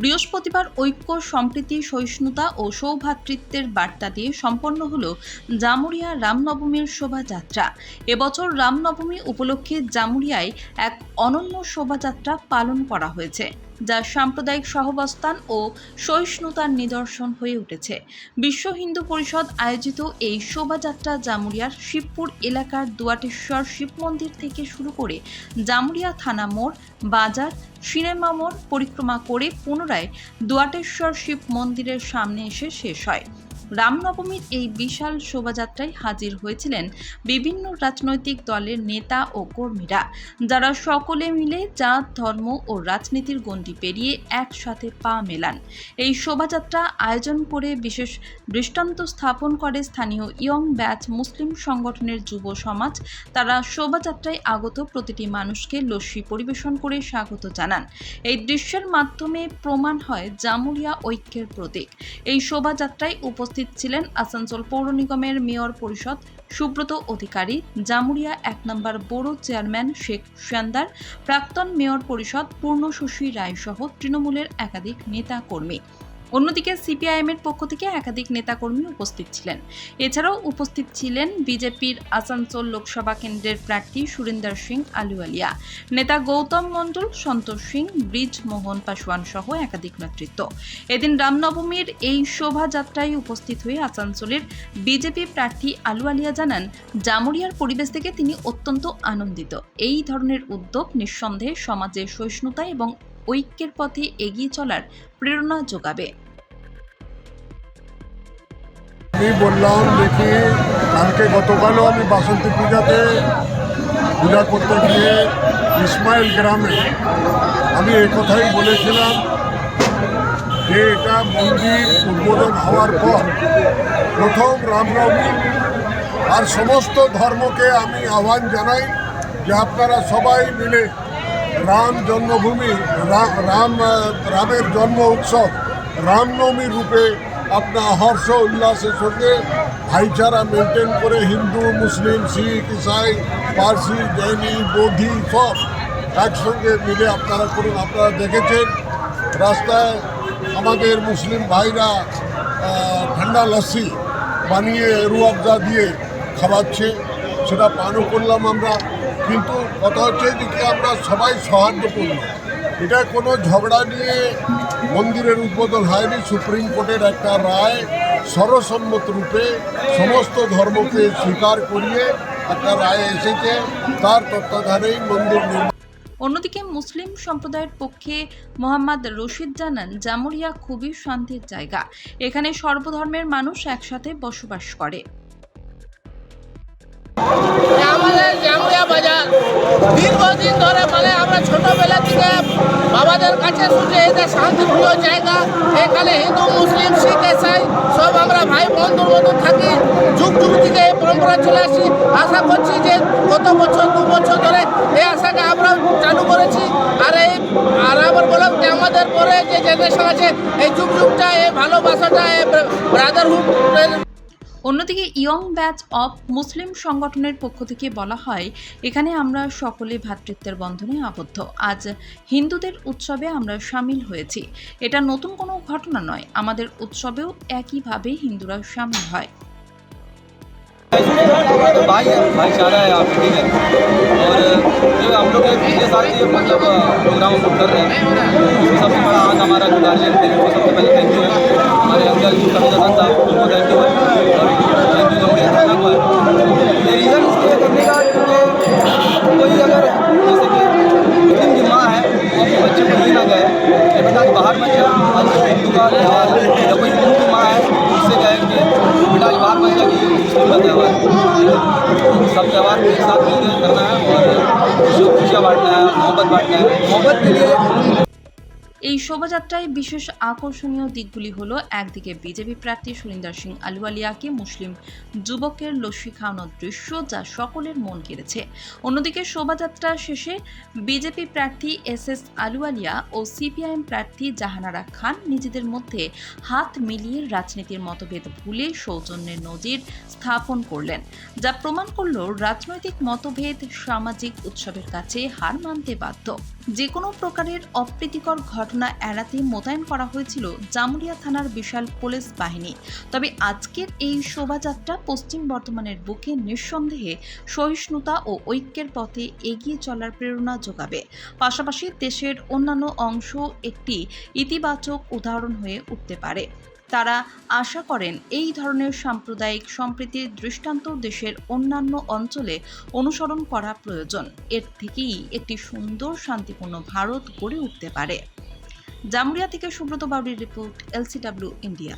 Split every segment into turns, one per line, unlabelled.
বৃহস্পতিবার ঐক্য, সম্প্রীতি, সহিষ্ণুতা ও সৌভাতৃত্বের বার্তা দিয়ে সম্পন্ন হল জামুরিয়া রামনবমীর শোভাযাত্রা। এবছর রামনবমী উপলক্ষে জামুরিয়ায় এক অনন্য শোভাযাত্রা পালন করা হয়েছে। যা সাম্প্রদায়িক সহবস্থান ও সহিষ্ণুতার নিদর্শন হয়ে উঠেছে। বিশ্ব হিন্দু পরিষদ আয়োজিত এই শোভাযাত্রা জামুরিয়ার শিবপুর এলাকার দুয়াটেশ্বর শিব মন্দির থেকে শুরু করে জামুরিয়া থানা মোড়, বাজার, সিনেমা মোড় পরিক্রমা করে পুনরায় দুয়াটেশ্বর শিব মন্দিরের সামনে এসে শেষ হয়। রামনবমীর এই বিশাল শোভাযাত্রায় হাজির হয়েছিলেন বিভিন্ন রাজনৈতিক দলের নেতা ও কর্মীরা, যারা সকলে মিলে জাত, ধর্ম ও রাজনীতির গণ্ডি পেরিয়ে একসাথে পা মেলান। এই শোভাযাত্রা আয়োজন করে বিশেষ দৃষ্টান্ত স্থাপন করে স্থানীয় ইয়ং ব্যাচ মুসলিম সংগঠনের যুব সমাজ। তারা শোভাযাত্রায় আগত প্রতিটি মানুষকে লস্যি পরিবেশন করে স্বাগত জানান। এই দৃশ্যের মাধ্যমে প্রমাণ হয় জামুরিয়া ঐক্যের প্রতীক। এই শোভাযাত্রায় উপস্থিত ছিলেন আসানসোল পৌর নিগমের মেয়র পরিষদ সুব্রত অধিকারী, জামুরিয়া এক নম্বর বোরো চেয়ারম্যান শেখ সান্দার প্রাক্তন মেয়র পরিষদ পূর্ণশশী রায় সহ তৃণমূলের একাধিক নেতা কর্মী অন্যদিকে সিপিআইএমের পক্ষ থেকে একাধিক নেতাকর্মী উপস্থিত ছিলেন। এছাড়াও উপস্থিত ছিলেন বিজেপির আসানসোল লোকসভা কেন্দ্রের প্রার্থী সুরিন্দর সিং আলুয়ালিয়া নেতা গৌতম মণ্ডল, সন্তোষ সিং ব্রিজ মোহন পাসওয়ান সহ একাধিক নেতৃত্ব। এদিন রামনবমীর এই শোভাযাত্রায় উপস্থিত হয়ে আসানসোলের বিজেপি প্রার্থী আলুয়ালিয়া জানান, জামুরিয়ার পরিবেশ থেকে তিনি অত্যন্ত আনন্দিত। এই ধরনের উদ্যোগ নিঃসন্দেহে সমাজে সহিষ্ণুতা এবং ঐক্যের পথে এগিয়ে চলার প্রেরণা যোগাবে।
আমি বললাম দেখি কালকে গতকালও আমি বাসন্তী পূজাতে পূজা করতে গিয়ে ইসমাইল গ্রামে আমি কথাই বলেছিলাম যে এটা মন্দির উদ্বোধন হওয়ার পর প্রথম রামনবমী আর সমস্ত ধর্মকে আমি আহ্বান জানাই যে আপনারা সবাই মিলে রাম জন্মভূমি, রা- রাম রামের জন্ম উৎসব। রামনবমী রূপে আপনার হর্ষ উল্লাসের সঙ্গে ভাইচারা মেনটেন করে হিন্দু, মুসলিম, শিখ, ইসাই, পার্সি, জৈনি, বৌদ্ধি সব একসঙ্গে মিলে আপনারা করুন। আপনারা দেখেছেন রাস্তায় আমাদের মুসলিম ভাইরা ঠান্ডা লস্যি বানিয়ে রুয়াবজা দিয়ে খাওয়াচ্ছে। সেটা পানও করলাম আমরা। কিন্তু কথা হচ্ছে যে আমরা সবাই সৌহার্দ্য করলাম এটা কোনো ঝগড়া নিয়ে মন্দিরের উদ্বোধন হয়নি, সুপ্রিম কোর্টের একটা রায় সর্বসম্মত রূপে সমস্ত ধর্মকে স্বীকার করিয়ে একটা রায় এসেছে, তার তত্ত্বাধানেই মন্দির
অন্যদিকে মুসলিম সম্প্রদায়ের পক্ষে মোহাম্মদ রশিদ জানান, জামুরিয়া খুবই শান্তির জায়গা। এখানে সর্বধর্মের মানুষ একসাথে বসবাস করে।
দীর্ঘদিন ধরে মানে আমরা ছোটবেলা থেকে বাবাদের কাছে শুনে এটা শান্তিপ্রিয় জায়গা, এখানে হিন্দু, মুসলিম, শিখ ইসাই সব আমরা ভাই বন্ধুর মতো থাকি। যুগ যুগ থেকে এই পরম্পরা চলে আসি। আশা করছি যে গত বছর, দু বছর ধরে এই আশাকে আমরা চালু করেছি। আর এই, আর আবার বললাম যে আমাদের পরে যে জেনারেশন আছে, এই যুগ যুগটা, এই ভালোবাসাটা, এই ব্রাদারহুড
অন্যদিকে ইয়ং ব্যাচ অফ মুসলিম সংগঠনের পক্ষ থেকে বলা হয় এখানে আমরা সকলে ভ্রাতৃত্বের বন্ধনে আবদ্ধ আজ হিন্দুদের উৎসবে আমরা সামিল হয়েছি এটা নতুন কোনো ঘটনা নয় আমাদের উৎসবেও একইভাবে হিন্দুরা সামিল হয়
भाई भाईचारा है आप ठीक है और ये हम लोग ये पिछले साल से मतलब प्रोग्राम हम लोग कर रहे हैं उसमें सबसे बड़ा आज हमारा जो गार्जियन थे उनको सबसे पहले थैंक यू है हमारे अंकल कविता साहब उनको थैंक यू है रीज़न इसलिए करने का क्योंकि कोई अगर जैसे कि मुस्लिम की माँ है अपने बच्चे को ये ना गए कि बेटा आज बाहर मत जा आज हिंदू का त्यौहार या कोई हिंदू की माँ है, उससे गए कि बेटा बाहर मत जाइए मुस्लिम का त्यौहार सब त्यौहार को एक साथ मिलकर करना है और खुशियों खुशियाँ बांटना है, मोहब्बत बांटना है। मोहब्बत के लिए
এই শোভাযাত্রায় বিশেষ আকর্ষণীয় দিকগুলি হলো একদিকে বিজেপি প্রার্থী সুরিন্দর সিং আলুয়ালিয়াকে মুসলিম যুবকের লস্যি খাওয়ানোর দৃশ্য যা সকলের মন কেড়েছে। অন্যদিকে শোভাযাত্রা শেষে বিজেপি প্রার্থী এস এস আলুয়ালিয়া ও সিপিআইএম প্রার্থী জাহানারা খান নিজেদের মধ্যে হাত মিলিয়ে রাজনীতির মতভেদ ভুলে সৌজন্যের নজির স্থাপন করলেন, যা প্রমাণ করল রাজনৈতিক মতভেদ সামাজিক উৎসবের কাছে হার মানতে বাধ্য। যে কোনো প্রকারের অপ্রীতিকর ঘটনা এড়াতে মোতায়েন করা হয়েছিল জামুরিয়া থানার বিশাল পুলিশ বাহিনী। তবে আজকের এই শোভাযাত্রা পশ্চিম বর্ধমানের বুকে নিঃসন্দেহে সহিষ্ণুতা ও ঐক্যের পথে এগিয়ে চলার প্রেরণা যোগাবে। পাশাপাশি দেশের অন্যান্য অংশ একটি ইতিবাচক উদাহরণ হয়ে উঠতে পারে। তারা আশা করেন এই ধরনের সাম্প্রদায়িক সম্প্রীতির দৃষ্টান্ত দেশের অন্যান্য অঞ্চলে অনুসরণ করা প্রয়োজন। এর থেকেই একটি সুন্দর, শান্তিপূর্ণ ভারত গড়ে উঠতে পারে। জামুরিয়া থেকে সুব্রত বাউরির রিপোর্ট, এলসিডব্লিউ ইন্ডিয়া।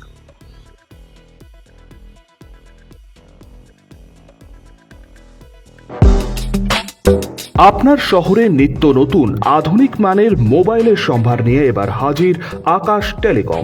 আপনার শহরে নিত্য নতুন, আধুনিক মানের মোবাইলের সম্ভার নিয়ে এবার হাজির আকাশ টেলিকম।